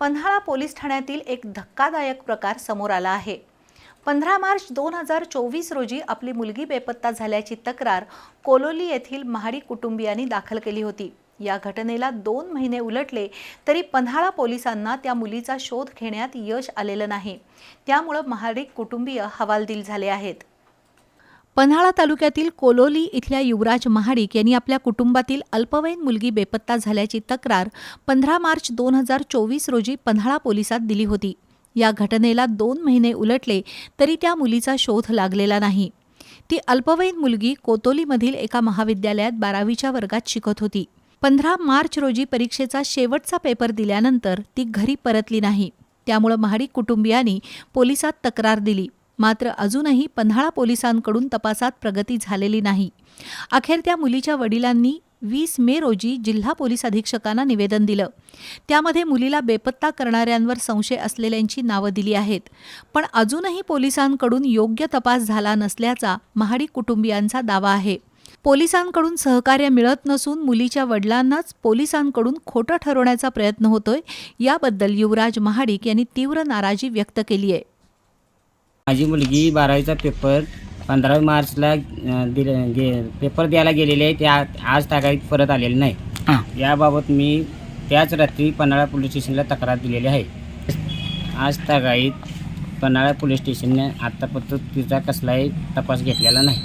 Panhala police ठाण्यातील एक धक्कादायक प्रकार समोर आला आहे. पंधरा मार्च दोन हजार चोवीस रोजी आपली मुलगी बेपत्ता झाल्याची तक्रार कोलोली येथील महाडी कुटुंबियांनी दाखल केली होती. या घटनेला दोन महिने उलटले तरी पन्हाळा पोलिसांना त्या मुलीचा शोध घेण्यात यश आलेलं नाही. त्यामुळं महाडिक कुटुंबीय हवालदिल झाले आहेत. पन्हाळा तालुक्यातील कोलोली इथल्या युवराज महाडिक यांनी आपल्या कुटुंबातील अल्पवयीन मुलगी बेपत्ता झाल्याची तक्रार पंधरा मार्च दोन हजार चोवीस रोजी पन्हाळा पोलिसात दिली होती. या घटनेला दोन महिने उलटले तरी त्या मुलीचा शोध लागलेला नाही. ती अल्पवयीन मुलगी कोतोलीमधील एका महाविद्यालयात बारावीच्या वर्गात शिकत होती. पंधरा मार्च रोजी परीक्षेचा शेवटचा पेपर दिल्यानंतर ती घरी परतली नाही. त्यामुळं महाडिक कुटुंबियांनी पोलिसात तक्रार दिली. मात्र अजूनही पन्हाळा पोलिसांकडून तपासात प्रगती झालेली नाही. अखेर त्या मुलीच्या वडिलांनी वीस मे रोजी जिल्हा पोलीस अधीक्षकांना निवेदन दिलं. त्यामध्ये मुलीला बेपत्ता करणाऱ्यांवर संशय असलेल्यांची नावं दिली आहेत. पण अजूनही पोलिसांकडून योग्य तपास झाला नसल्याचा महाडी कुटुंबियांचा दावा आहे. पोलिसांकडून सहकार्य मिळत नसून मुलीच्या वडिलांनाच पोलिसांकडून खोटं ठरवण्याचा प्रयत्न होतोय याबद्दल युवराज महाडिक यांनी तीव्र नाराजी व्यक्त केली आहे माझी मुलगी बारावीचा पेपर पंधरा मार्चला दिले गे पेपर द्यायला गेलेले आहे. त्या आज तागायत परत आलेले नाही. याबाबत मी त्याच रात्री पन्हाळा पोलीस स्टेशनला तक्रार दिलेली आहे. आज तागायत पन्हाळा पोलीस स्टेशनने आत्तापर्यंत तिचा कसलाही तपास घेतलेला नाही.